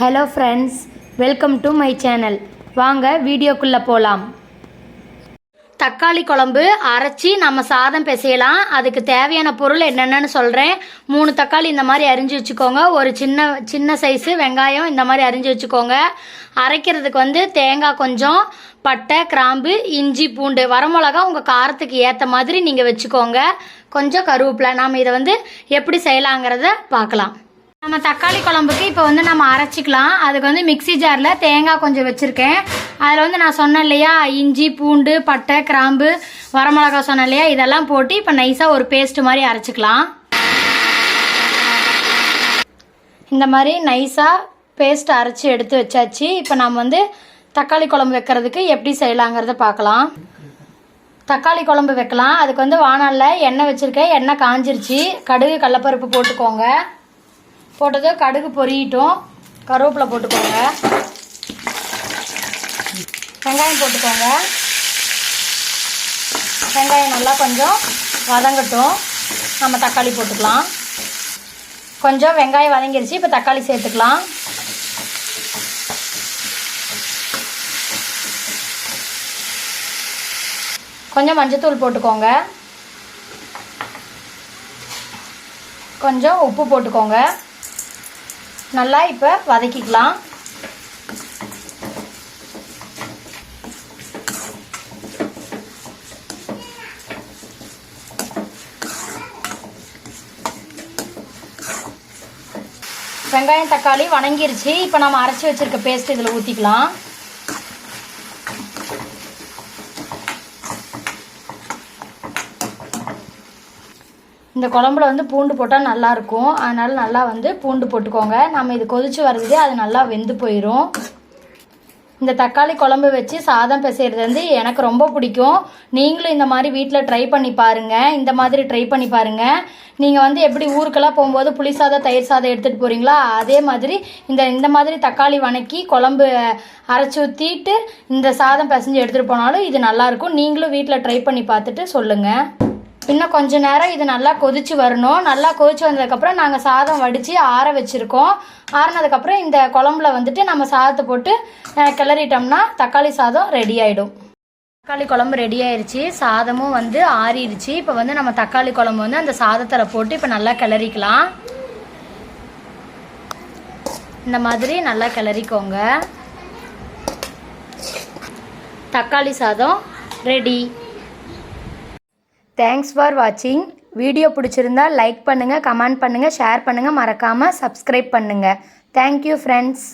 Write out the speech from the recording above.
Hello friends welcome to my channel வாங்க வீடியோக்குள்ளே போகலாம் தக்காளி குழம்பு அரைச்சி நம்ம சாதம் பிசையலாம். அதுக்கு தேவையான பொருள் என்னென்னு சொல்கிறேன் மூணு தக்காளி இந்த மாதிரி அரிஞ்சு வச்சுக்கோங்க. ஒரு சின்ன சின்ன சைஸு வெங்காயம் இந்த மாதிரி அரிஞ்சு வச்சுக்கோங்க. அரைக்கிறதுக்கு வந்து தேங்காய் கொஞ்சம் பட்டை கிராம்பு இஞ்சி பூண்டு வரமிளகா உங்கள் காரத்துக்கு ஏற்ற மாதிரி நீங்கள் வச்சுக்கோங்க. கொஞ்சம் கருவேப்பிலை. நாம் இதை வந்து எப்படி செய்யலாங்கிறத பார்க்கலாம். நம்ம தக்காளி குழம்புக்கு இப்போ வந்து நம்ம அரைச்சிக்கலாம். அதுக்கு வந்து மிக்ஸி ஜாரில் தேங்காய் கொஞ்சம் வச்சுருக்கேன். அதில் வந்து நான் சொன்னேன் இல்லையா இஞ்சி பூண்டு பட்டை கிராம்பு வரமிளகா சொன்னேன் இல்லையா இதெல்லாம் போட்டு இப்போ நைஸாக ஒரு பேஸ்ட் மாதிரி அரைச்சிக்கலாம். இந்த மாதிரி நைஸாக பேஸ்ட் அரைச்சி எடுத்து வச்சாச்சு. இப்போ நம்ம வந்து தக்காளி குழம்பு வைக்கிறதுக்கு எப்படி செய்யலாங்கிறத பார்க்கலாம். தக்காளி குழம்பு வைக்கலாம். அதுக்கு வந்து வானலில் எண்ணெய் வச்சுருக்கேன். எண்ணெய் காஞ்சிருச்சு. கடுகு கடலப்பருப்பு போட்டுக்கோங்க. போட்டதும் கடுகு பொரியட்டும். கருவேப்பிலை போட்டுக்கோங்க. வெங்காயம் போட்டுக்கோங்க. வெங்காயம் நல்லா கொஞ்சம் வதங்கட்டும். நம்ம தக்காளி போட்டுக்கலாம். கொஞ்சம் வெங்காயம் வதங்கிருச்சு இப்போ தக்காளி சேர்த்துக்கலாம். கொஞ்சம் மஞ்சத்தூள் போட்டுக்கோங்க. கொஞ்சம் உப்பு போட்டுக்கோங்க. நல்லா இப்போ வதக்கிக்கலாம். வெங்காயம் தக்காளி வணங்கிருச்சு. இப்போ நம்ம அரைச்சி வச்சிருக்க பேஸ்ட் இதில் ஊற்றிக்கலாம் இந்த குழம்புல வந்து பூண்டு போட்டால் நல்லாயிருக்கும். அதனால் நல்லா வந்து பூண்டு போட்டுக்கோங்க. நம்ம இது கொதிச்சு வர்றது அது நல்லா வெந்து போயிடும் இந்த தக்காளி குழம்பு வச்சு சாதம் பிசைகிறது வந்து எனக்கு ரொம்ப பிடிக்கும். நீங்களும் இந்த மாதிரி வீட்டில் ட்ரை பண்ணி பாருங்கள் இந்த மாதிரி ட்ரை பண்ணி பாருங்கள் நீங்கள் வந்து எப்படி ஊருக்கெல்லாம் போகும்போது புளி சாதம் தயிர் சாதம் எடுத்துகிட்டு போகிறீங்களா அதே மாதிரி இந்த இந்த மாதிரி தக்காளி வணக்கி குழம்பு அரைச்சி ஊற்றிட்டு இந்த சாதம் பிசைஞ்சு எடுத்துகிட்டு போனாலும் இது நல்லாயிருக்கும் நீங்களும் வீட்டில் ட்ரை பண்ணி பார்த்துட்டு சொல்லுங்கள் இன்னும் கொஞ்ச நேரம் இது நல்லா கொதிச்சு வரணும். நல்லா கொதிச்சு வந்ததுக்கப்புறம் நாங்கள் சாதம் வடித்து ஆற வச்சுருக்கோம். ஆறினதுக்கப்புறம் இந்த குழம்புல வந்துட்டு நம்ம சாதத்தை போட்டு கிளறிட்டோம்னா தக்காளி சாதம் ரெடி ஆகிடும் தக்காளி குழம்பு ரெடி ஆயிடுச்சு சாதமும் வந்து ஆறிடுச்சு இப்போ வந்து நம்ம தக்காளி குழம்பு வந்து அந்த சாதத்தில் போட்டு இப்போ நல்லா கிளறிக்கலாம். இந்த மாதிரி நல்லா கிளறிக்கோங்க. தக்காளி சாதம் ரெடி தேங்க்ஸ் ஃபார் வாட்சிங் வீடியோ பிடிச்சிருந்தா லைக் பண்ணுங்கள் கமெண்ட் பண்ணுங்கள் ஷேர் பண்ணுங்கள் மறக்காமல் சப்ஸ்கிரைப் பண்ணுங்கள் தேங்க்யூ ஃப்ரெண்ட்ஸ்